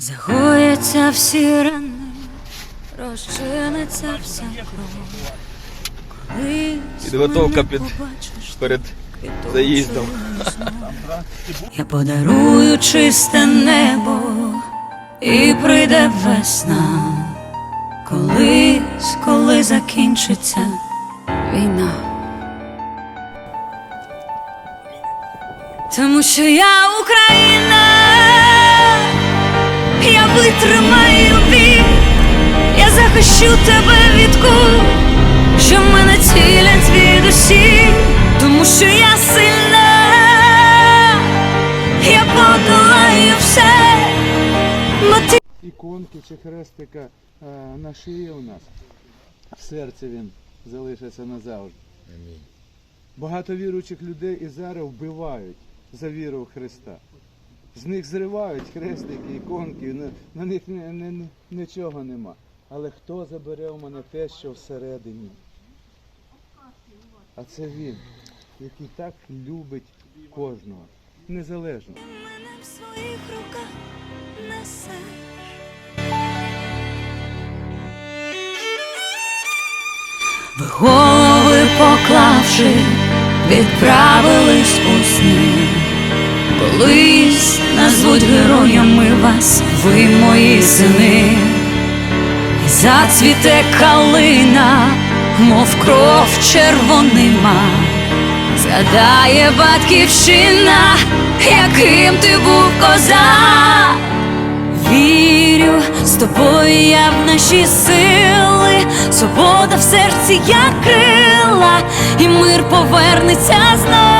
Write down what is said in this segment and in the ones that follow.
Загояться всі рани, розчиниться вся кров. Підготовка під- перед заїздом. Я подарую чисте небо, і прийде весна. Колись, коли закінчиться війна. Тому що я Україна, я витримаю я захищу тебе від куль, що мене цілять звідусіль, тому що я сильна, я подолаю все, бо ти іконки чи хрестика е, на шиї у нас, в серці він залишиться назавжди. Багато віруючих людей і зараз вбивають за віру в Христа. З них зривають хрестики, іконки, на, на них не, не, не- нічого нема. Але хто забере у мене те, що всередині? А це він, який так любить кожного, незалежно. мене в своїх руках несеш. Ви голови поклавши, відправились у сни. Колись назвуть героями вас, ви мої сини. Зацвіте калина, мов кров червонима. Згадає батьківщина, яким ти був козак. Вірю, з тобою я в наші сили, свобода в серці як крила, і мир повернеться знов.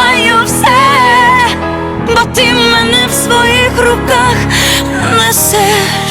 руках несеш.